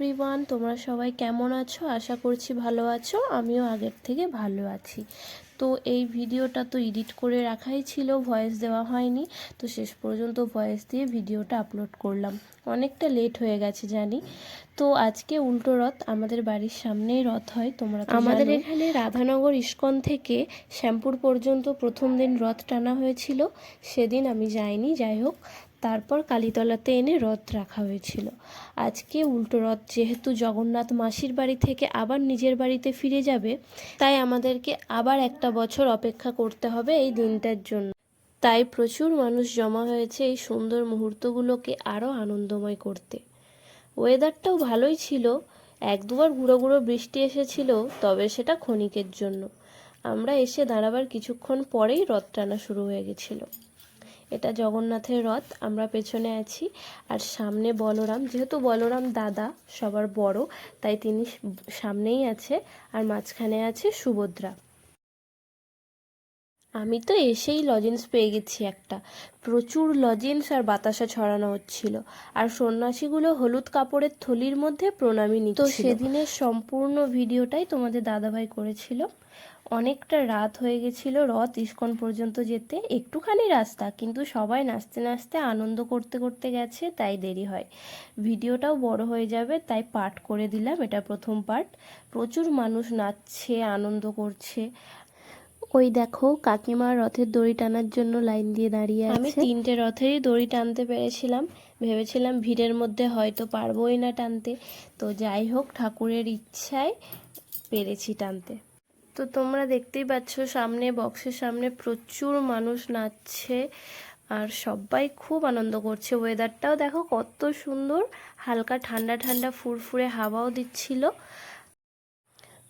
Everyone তোমরা সবাই কেমন আছো? আশা করছি ভালো আছো। আমিও আগের থেকে ভালো আছি। তো এই ভিডিওটা তো এডিট করে রাখাই ছিল ভয়েস দেওয়া হয়নি। তো শেষ পর্যন্ত ভয়েস দিয়ে ভিডিওটা আপলোড করলাম। অনেকটা লেট হয়ে গেছে জানি। তো আজকে উল্টো রথ আমাদের বাড়ির সামনেই রথ হয় তোমরা আমাদের এখানে রাধানগর ইস্কন থেকে শ্যামপুর পর্যন্ত প্রথম দিন রথ টানা হয়েছিল। সেদিন আমি যাইনি যাই হোক। তারপর কালীতলাতে এনে রথ রাখা হয়েছিল। আজকে উল্টো রথ যেহেতু জগন্নাথ মাসির বাড়ি থেকে আবার নিজের বাড়িতে ফিরে যাবে, তাই আমাদেরকে আবার একটা বছর অপেক্ষা করতে হবে এই দিনটার জন্য। তাই প্রচুর মানুষ জমা হয়েছে এই সুন্দর মুহূর্তগুলোকে আরও আনন্দময় করতে। ওয়েদারটাও ভালোই ছিল, এক দুবার গুঁড়ো গুঁড়ো বৃষ্টি এসেছিল, তবে সেটা ক্ষণিকের জন্য। আমরা এসে দাঁড়াবার কিছুক্ষণ পরেই রথ টানা শুরু হয়ে গেছিল। এটা জগন্নাথের রথ, আমরা পেছনে আছি। আর সামনে বলরাম, যেহেতু বলরাম দাদা, সবার বড়, তাই তিনি সামনেই আছে। আর মাঝখানে আছে সুভদ্রা। আমি তো এসেই লজেন্স পেয়ে গেছি একটা। প্রচুর লজেন্স আর বাতাসা ছড়ানো হচ্ছিল। আর সন্ন্যাসীগুলো হলুদ কাপড়ের থলির মধ্যে প্রণামী নিচ্ছিল। তো সেদিনের সম্পূর্ণ ভিডিওটাই তোমাদের দাদাভাই করেছিল। অনেকটা রাত হয়ে গেছিল, রথ ইস্কন পর্যন্ত যেতে। একটুখানি রাস্তা, কিন্তু সবাই নাচতে নাচতে আনন্দ করতে করতে গেছে, তাই দেরি হয়। ভিডিওটাও বড় হয়ে যাবে, তাই পার্ট করে দিলাম, এটা প্রথম পার্ট প্রচুর মানুষ নাচছে, আনন্দ করছে। ওই দেখো কাকিমা রথের দড়ি টানার জন্য লাইন দিয়ে দাঁড়িয়ে আছে। আমি তিনটে রথেরই দড়ি টানতে পেরেছিলাম। ভেবেছিলাম ভিড়ের মধ্যে হয়তো পারবোই না টানতে। তো যাই হোক ঠাকুরের ইচ্ছায় পেরেছি টানতে। তো তোমরা দেখতেই পাচ্ছ সামনে বক্সের সামনে প্রচুর মানুষ নাচছে আর সবাই খুব আনন্দ করছে। ওয়েদারটাও দেখো কত সুন্দর হালকা ঠান্ডা ঠান্ডা ফুরফুরে হাওয়াও দিচ্ছিল।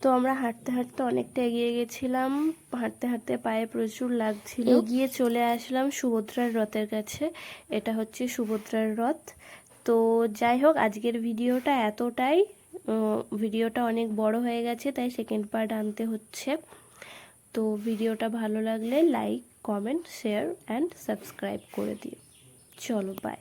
তো আমরা হাঁটতে হাঁটতে অনেকটা এগিয়ে গেছিলাম। হাঁটতে হাঁটতে পায়ে প্রচুর লাগছিল। এগিয়ে চলে আসলাম সুভদ্রার রথের কাছে। এটা হচ্ছে সুভদ্রার রথ। তো যাই হোক, আজকের ভিডিওটা এতটাই। ভিডিওটা অনেক বড় হয়ে গেছে, তাই সেকেন্ড পার্ট আনতে হচ্ছে। তো ভিডিওটা ভালো লাগলে like comment share and subscribe করে দিও। চলো বাই